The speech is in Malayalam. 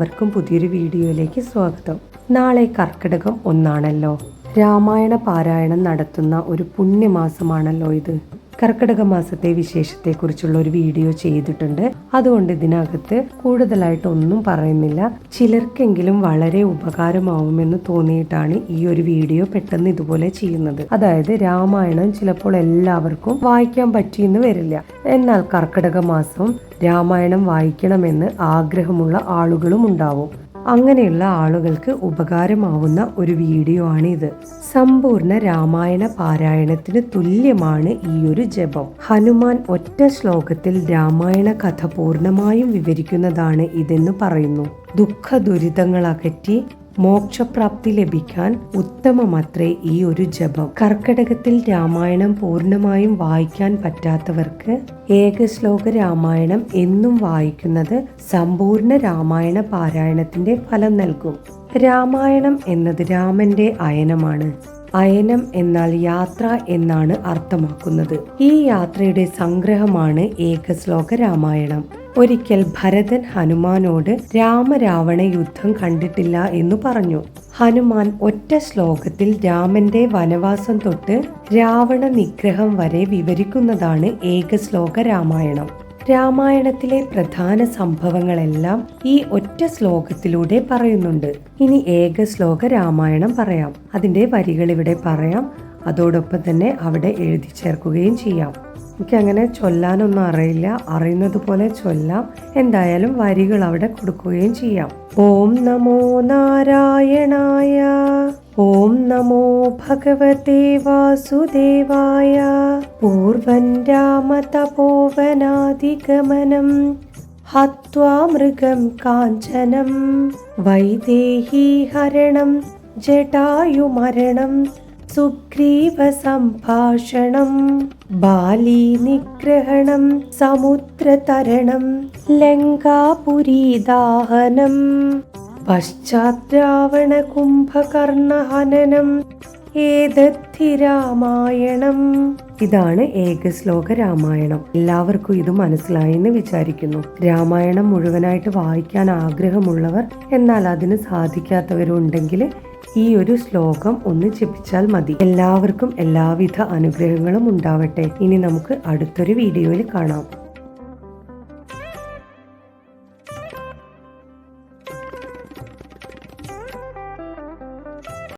എല്ലാവർക്കും പുതിയൊരു വീഡിയോയിലേക്ക് സ്വാഗതം. നാളെ കർക്കിടകം ഒന്നാണല്ലോ. രാമായണ പാരായണം നടത്തുന്ന ഒരു പുണ്യമാസമാണല്ലോ ഇത്. കർക്കിടക മാസത്തെ വിശേഷത്തെക്കുറിച്ചുള്ള ഒരു വീഡിയോ ചെയ്തിട്ടുണ്ട്. അതുകൊണ്ട് ഇതിനകത്ത് കൂടുതലായിട്ട് ഒന്നും പറയുന്നില്ല. ചിലർക്കെങ്കിലും വളരെ ഉപകാരമാവുമെന്ന് തോന്നിയിട്ടാണ് ഈ ഒരു വീഡിയോ പെട്ടെന്ന് ഇതുപോലെ ചെയ്യുന്നത്. അതായത് രാമായണം ചിലപ്പോൾ എല്ലാവർക്കും വായിക്കാൻ പറ്റിയെന്ന് വരില്ല. എന്നാൽ കർക്കിടക മാസം രാമായണം വായിക്കണമെന്ന് ആഗ്രഹമുള്ള ആളുകളും ഉണ്ടാവും. അങ്ങനെയുള്ള ആളുകൾക്ക് ഉപകാരമാവുന്ന ഒരു വീഡിയോ ആണിത്. സമ്പൂർണ രാമായണ പാരായണത്തിന് തുല്യമാണ് ഈ ഒരു ജപം. ഹനുമാൻ ഒറ്റ ശ്ലോകത്തിൽ രാമായണ കഥ പൂർണമായും വിവരിക്കുന്നതാണ് ഇതെന്ന് പറയുന്നു. ദുഃഖ ദുരിതങ്ങൾ അകറ്റി മോക്ഷപ്രാപ്തി ലഭിക്കാൻ ഉത്തമമത്രേ ഈ ഒരു ജപം. കർക്കടകത്തിൽ രാമായണം പൂർണമായും വായിക്കാൻ പറ്റാത്തവർക്ക് ഏകശ്ലോക രാമായണം എന്നും വായിക്കുന്നത് സമ്പൂർണ രാമായണ പാരായണത്തിന്റെ ഫലം നൽകും. രാമായണം എന്നത് രാമന്റെ അയനമാണ്. അയനം എന്നാൽ യാത്ര എന്നാണ് അർത്ഥമാക്കുന്നത്. ഈ യാത്രയുടെ സംഗ്രഹമാണ് ഏകശ്ലോക രാമായണം. ഒരിക്കൽ ഭരതൻ ഹനുമാനോട് രാമരാവണ യുദ്ധം കണ്ടിട്ടില്ല എന്ന് പറഞ്ഞു. ഹനുമാൻ ഒറ്റ ശ്ലോകത്തിൽ രാമന്റെ വനവാസം തൊട്ട് രാവണ നിഗ്രഹം വരെ വിവരിക്കുന്നതാണ് ഏകശ്ലോക രാമായണം. രാമായണത്തിലെ പ്രധാന സംഭവങ്ങളെല്ലാം ഈ ഒറ്റ ശ്ലോകത്തിലൂടെ പറയുന്നുണ്ട്. ഇനി ഏക ശ്ലോക രാമായണം പറയാം. അതിന്റെ വരികൾ ഇവിടെ പറയാം. അതോടൊപ്പം തന്നെ അവിടെ എഴുതി ചേർക്കുകയും ചെയ്യാം. എനിക്ക് അങ്ങനെ ചൊല്ലാനൊന്നും അറിയില്ല. അറിയുന്നത് പോലെ ചൊല്ലാം. എന്തായാലും വരികൾ അവിടെ കൊടുക്കുകയും ചെയ്യാം. ഓം നമോ നാരായണായ ഓം നമോ ഭഗവതേ വാസുദേവായ പൂർവൻ രാമതപോവനാദിഗമനം ഹത്വാ മൃഗം കാഞ്ചനം വൈദേഹി ഹരണം ജടായുമരണം സുഗ്രീവസംഭാഷണം സംഭാഷണം ബാലി നിഗ്രഹണം സമുദ്രതരണം ലങ്കാപുരീദാഹനം പശ്ചാദ്രാവണ കുംഭകർണ ഹനനം ഏതദ്ധി രാമായണം. ഇതാണ് ഏകശ്ലോക രാമായണം. എല്ലാവർക്കും ഇത് മനസ്സിലായെന്ന് വിചാരിക്കുന്നു. രാമായണം മുഴുവനായിട്ട് വായിക്കാൻ ആഗ്രഹമുള്ളവർ എന്നാൽ അതിന് സാധിക്കാത്തവരുണ്ടെങ്കിൽ ഈ ഒരു ശ്ലോകം ഒന്ന് ജപിച്ചാൽ മതി. എല്ലാവർക്കും എല്ലാവിധ അനുഗ്രഹങ്ങളും ഉണ്ടാവട്ടെ. ഇനി നമുക്ക് അടുത്തൊരു വീഡിയോയിൽ കാണാം.